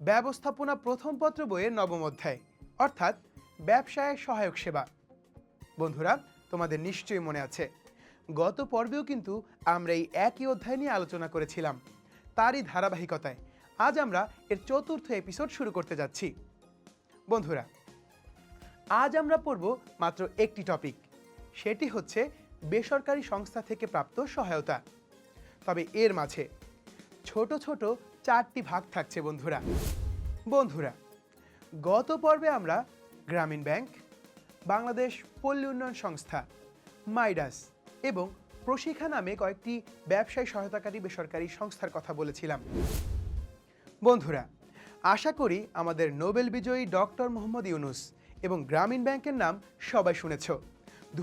ব্যবস্থাপনা প্রথম পত্র বইয়ের নবম অধ্যায়, অর্থাৎ ব্যবসায় সহায়ক সেবা। বন্ধুরা, তোমাদের নিশ্চয়ই মনে আছে। গত পর্বেও কিন্তু আমরা এই একই অধ্যায় নিয়ে আলোচনা করেছিলাম। তারই ধারাবাহিকতায় আজ আমরা এর চতুর্থ এপিসোড শুরু করতে যাচ্ছি। বন্ধুরা, আজ আমরা পড়ব মাত্র একটি টপিক সেটি হচ্ছে বেসরকারি সংস্থা থেকে প্রাপ্ত সহায়তা। তবে এর মাঝে ছোট ছোট চারটি ভাগ থাকছে বন্ধুরা। বন্ধুরা, গত পর্বে আমরা গ্রামীণ ব্যাংক, বাংলাদেশ পল্লী উন্নয়ন সংস্থা, মাইডাস এবং প্রশিক্ষা নামে কয়েকটি ব্যবসায় সহায়তাকারী বেসরকারি সংস্থার কথা বলেছিলাম। বন্ধুরা, আশা করি আমাদের নোবেল বিজয়ী ডক্টর মোহাম্মদ ইউনুস এবং গ্রামীণ ব্যাংকের নাম সবাই শুনেছ। দু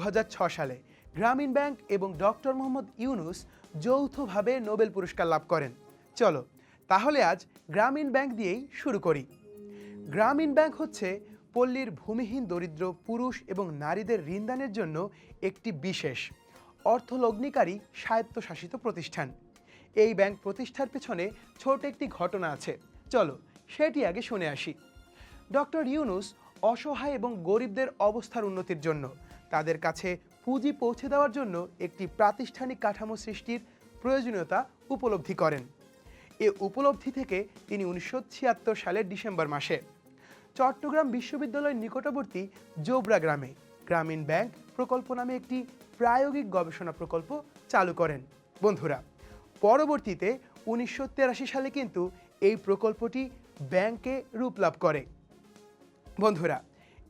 সালে গ্রামীণ ব্যাংক এবং ডক্টর মোহাম্মদ ইউনুস যৌথভাবে নোবেল পুরস্কার লাভ করেন। চলো তাহলে আজ গ্রামীণ ব্যাংক দিয়েই শুরু করি। গ্রামীণ ব্যাংক হচ্ছে পল্লীর ভূমিহীন দরিদ্র পুরুষ এবং নারীদের ঋণদানের জন্য একটি বিশেষ, অর্থলগ্নিকারী স্বায়ত্তশাসিত প্রতিষ্ঠান। এই ব্যাংক প্রতিষ্ঠার পেছনে ছোট একটি ঘটনা আছে। চলো, সেটি আগে শুনে আসি। ডক্টর ইউনুস অসহায় এবং গরিবদের অবস্থার উন্নতির জন্য, তাদের কাছে পুঁজি পৌঁছে দেওয়ার জন্য একটি প্রাতিষ্ঠানিক কাঠামো সৃষ্টির প্রয়োজনীয়তা উপলব্ধি করেন। এ উপলব্ধি থেকে তিনি উনিশশো ছিয়াত্তর সালের ডিসেম্বর মাসে। চট্টগ্রাম বিশ্ববিদ্যালয়ের নিকটবর্তী জোবরা গ্রামে গ্রামীণ ব্যাংক প্রকল্প নামে একটি প্রায়োগিক গবেষণা প্রকল্প চালু করেন। বন্ধুরা, পরবর্তীতে উনিশশো সালে কিন্তু এই প্রকল্পটি ব্যাংকে রূপ লাভ করে। বন্ধুরা,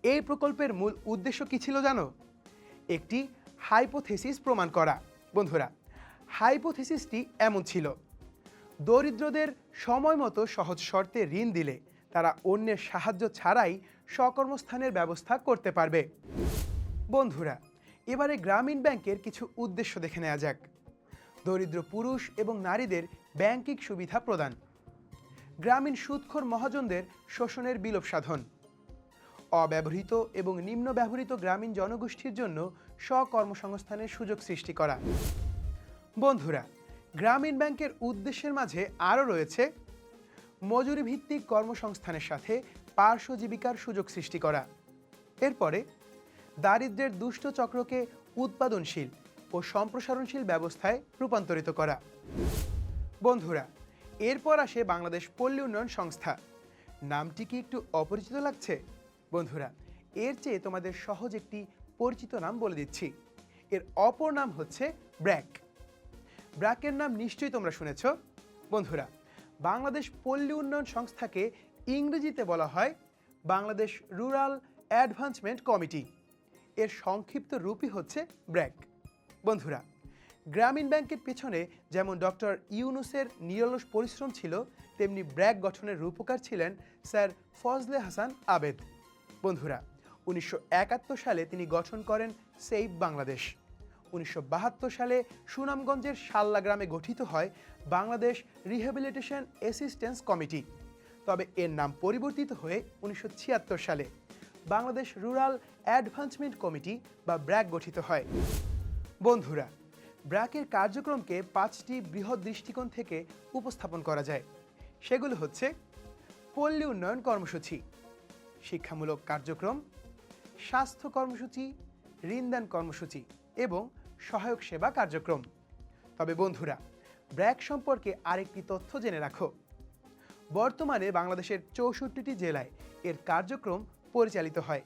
এই প্রকল্পের মূল উদ্দেশ্য কী ছিল জানো? একটি হাইপোথেসিস প্রমাণ করা। বন্ধুরা, হাইপোথেসিসটি এমন ছিল দরিদ্রদের সময় মতো সহজ শর্তে ঋণ দিলে তারা অন্যের সাহায্য ছাড়াই স্বকর্মস্থানের ব্যবস্থা করতে পারবে। বন্ধুরা, এবারে গ্রামীণ ব্যাংকের কিছু উদ্দেশ্য দেখে নেওয়া যাক। দরিদ্র পুরুষ এবং নারীদের ব্যাংকিং সুবিধা প্রদান। গ্রামীণ সুদখোর মহাজনদের শোষণের বিলোপ সাধন। অব্যবহৃত এবং নিম্ন ব্যবহৃত গ্রামীণ জনগোষ্ঠীর জন্য স্বকর্মসংস্থানের সুযোগ সৃষ্টি করা। বন্ধুরা গ্রামীণ ব্যাংকের উদ্দেশ্যের মাঝে আরও রয়েছে মজুরি ভিত্তিক কর্মসংস্থানের সাথে পার্শ্ব জীবিকার সুযোগ সৃষ্টি করা। এরপরে দারিদ্র্যের দুষ্ট চক্রকে উৎপাদনশীল ও সম্প্রসারণশীল ব্যবস্থায় রূপান্তরিত করা। বন্ধুরা, এরপর আসে বাংলাদেশ পল্লী উন্নয়ন সংস্থা। নামটি কি একটু অপরিচিত লাগছে? বন্ধুরা, এর চেয়ে তোমাদের সহজ একটি পরিচিত নাম বলে দিচ্ছি। এর অপর নাম হচ্ছে ব্র্যাক। ব্র্যাকের নাম নিশ্চয়ই তোমরা শুনেছ। বন্ধুরা, বাংলাদেশ পল্লী উন্নয়ন সংস্থাকে ইংরেজিতে বলা হয় বাংলাদেশ রুরাল অ্যাডভান্সমেন্ট কমিটি। এর সংক্ষিপ্ত রূপই হচ্ছে ব্র্যাক। বন্ধুরা, গ্রামীণ ব্যাংকের পেছনে যেমন ডক্টর ইউনুসের নিরলস পরিশ্রম ছিল, তেমনি ব্র্যাক গঠনের রূপকার ছিলেন স্যার ফজলে হাসান আবেদ। বন্ধুরা, উনিশশো একাত্তর সালে তিনি গঠন করেন সেভ বাংলাদেশ। উনিশশো বাহাত্তর সালে সুনামগঞ্জের শাল্লা গ্রামে গঠিত হয় বাংলাদেশ রিহ্যাবিলিটেশন অ্যাসিস্ট্যান্স কমিটি। তবে এর নাম পরিবর্তিত হয়ে উনিশশো ছিয়াত্তর সালে বাংলাদেশ রুরাল অ্যাডভান্সমেন্ট কমিটি বা ব্র্যাক গঠিত হয়। বন্ধুরা, ব্র্যাকের কার্যক্রমকে পাঁচটি বৃহৎ দৃষ্টিকোণ থেকে উপস্থাপন করা যায়। সেগুলো হচ্ছে, পল্লী উন্নয়ন কর্মসূচি, শিক্ষামূলক কার্যক্রম, স্বাস্থ্য কর্মসূচি ঋণদান কর্মসূচি। এবং সহায়ক সেবা কার্যক্রম। তবে বন্ধুরা, ব্র্যাক সম্পর্কে আরেকটি তথ্য জেনে রাখো। বর্তমানে বাংলাদেশের চৌষট্টিটি জেলায় এর কার্যক্রম পরিচালিত হয়।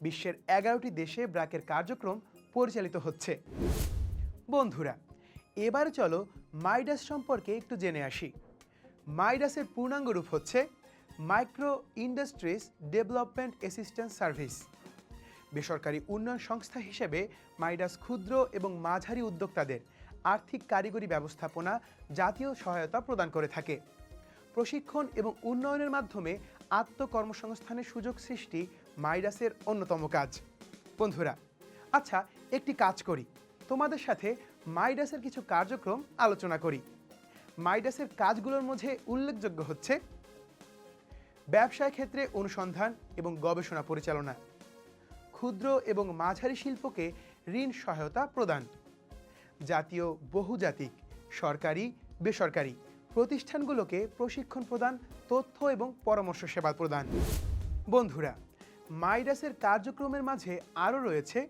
বিশ্বের এগারোটি দেশে ব্র্যাকের কার্যক্রম পরিচালিত হচ্ছে। বন্ধুরা, এবার চলো মাইডাস সম্পর্কে একটু জেনে আসি। মাইডাসের পূর্ণাঙ্গ রূপ হচ্ছে micro industries development assistance service. বেসরকারি উন্নয়ন সংস্থা হিসেবে মাইডাস ক্ষুদ্র এবং মাঝারি উদ্যোক্তাদের আর্থিক কারিগরি ব্যবস্থাপনা, জাতীয় সহায়তা প্রদান করে থাকে। প্রশিক্ষণ এবং উন্নয়নের মাধ্যমে আত্মকর্মসংস্থানের সুযোগ সৃষ্টি মাইডাসের অন্যতম কাজ। বন্ধুরা আচ্ছা একটি কাজ করি। তোমাদের সাথে মাইডাসের কিছু কার্যক্রম আলোচনা করি। মাইডাসের কাজগুলোর মধ্যে উল্লেখযোগ্য হচ্ছে ব্যবসায় ক্ষেত্রে অনুসন্ধান এবং গবেষণা পরিচালনা। ক্ষুদ্র এবং মাঝারি শিল্পকে ঋণ সহায়তা প্রদান। জাতীয় বহুজাতিক, সরকারি, বেসরকারি প্রতিষ্ঠানগুলোকে প্রশিক্ষণ প্রদান, তথ্য এবং পরামর্শ সেবা প্রদান। বন্ধুরা, মাইডাসের কার্যক্রমের মাঝে আরও রয়েছে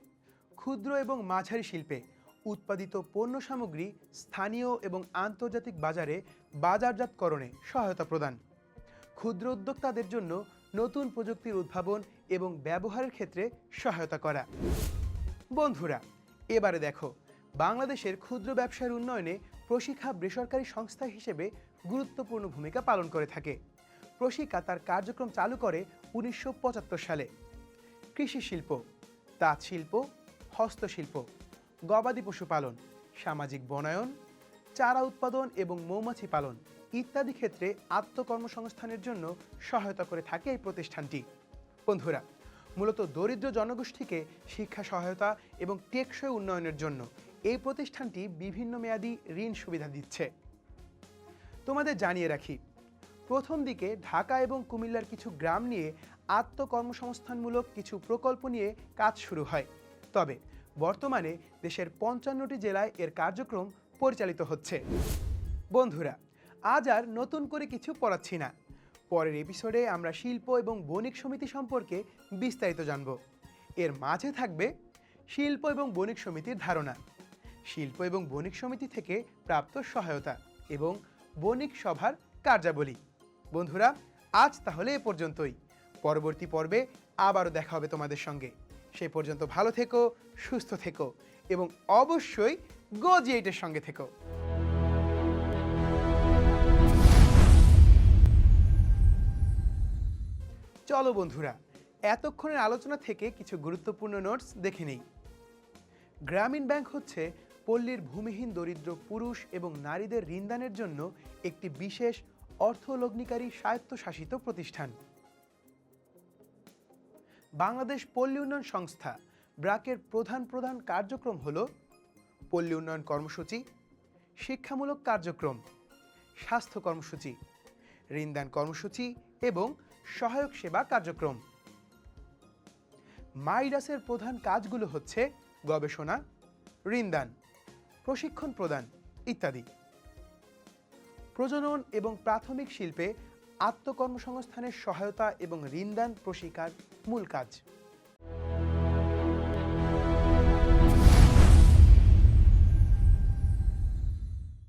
ক্ষুদ্র এবং মাঝারি শিল্পে উৎপাদিত পণ্য সামগ্রী স্থানীয় এবং আন্তর্জাতিক বাজারে বাজারজাতকরণে সহায়তা প্রদান। ক্ষুদ্র উদ্যোক্তাদের জন্য নতুন প্রযুক্তির উদ্ভাবন এবং ব্যবহারের ক্ষেত্রে সহায়তা করা। বন্ধুরা, এবারে দেখো, বাংলাদেশের ক্ষুদ্র ব্যবসার উন্নয়নে প্রশিক্ষা বেসরকারি সংস্থা হিসেবে গুরুত্বপূর্ণ ভূমিকা পালন করে থাকে। প্রশিকা তার কার্যক্রম চালু করে উনিশশো পঁচাত্তর সালে। কৃষি শিল্প, তাঁত শিল্প, হস্তশিল্প, গবাদি পশুপালন সামাজিক বনায়ন, চারা উৎপাদন এবং মৌমাছি পালন ইত্যাদি ক্ষেত্রে আত্মকর্মসংস্থানের জন্য সহায়তা করে থাকে এই প্রতিষ্ঠানটি। বন্ধুরা, মূলত দরিদ্র জনগোষ্ঠীকে শিক্ষা সহায়তা এবং টেকসই উন্নয়নের জন্য এই প্রতিষ্ঠানটি বিভিন্ন মেয়াদি ঋণ সুবিধা দিচ্ছে। তোমাদের জানিয়ে রাখি, প্রথম দিকে ঢাকা এবং কুমিল্লার কিছু গ্রাম নিয়ে আত্মকর্মসংস্থানমূলক কিছু প্রকল্প নিয়ে কাজ শুরু হয়। তবে বর্তমানে দেশের পঞ্চান্নটি জেলায় এর কার্যক্রম পরিচালিত হচ্ছে। বন্ধুরা, আজ আর নতুন করে কিছু পড়াচ্ছি না। পরের এপিসোডে আমরা শিল্প এবং বণিক সমিতি সম্পর্কে বিস্তারিত জানব। এর মাঝে থাকবে শিল্প এবং বণিক সমিতির ধারণা। শিল্প এবং বণিক সমিতি থেকে প্রাপ্ত সহায়তা এবং বণিক সভার কার্যাবলী। বন্ধুরা, আজ তাহলে এ পর্যন্তই। পরবর্তী পর্বে আবারও দেখা হবে তোমাদের সঙ্গে। সে পর্যন্ত ভালো থেকো, সুস্থ থেকো এবং অবশ্যই গজি এইটের সঙ্গে থেকো। চলো বন্ধুরা, এতক্ষণের আলোচনা থেকে কিছু গুরুত্বপূর্ণ নোটস দেখে নেই। গ্রামীণ ব্যাংক হচ্ছে পল্লীর ভূমিহীন দরিদ্র পুরুষ এবং নারীদের ঋণদানের জন্য একটি বিশেষ অর্থলগ্নিকারী স্বায়ত্তশাসিত প্রতিষ্ঠান। বাংলাদেশ পল্লী উন্নয়ন সংস্থা ব্রাকের প্রধান প্রধান কার্যক্রম হল পল্লী উন্নয়ন কর্মসূচি, শিক্ষামূলক কার্যক্রম, স্বাস্থ্য কর্মসূচি, ঋণদান কর্মসূচি এবং সহায়ক সেবা কার্যক্রম। মাইডাসের প্রধান কাজগুলো হচ্ছে গবেষণা, ঋণদান, প্রশিক্ষণ প্রদান ইত্যাদি। প্রজনন এবং প্রাথমিক শিল্পে আত্মকর্মসংস্থানের সহায়তা এবং ঋণদান প্রশিকার মূল কাজ।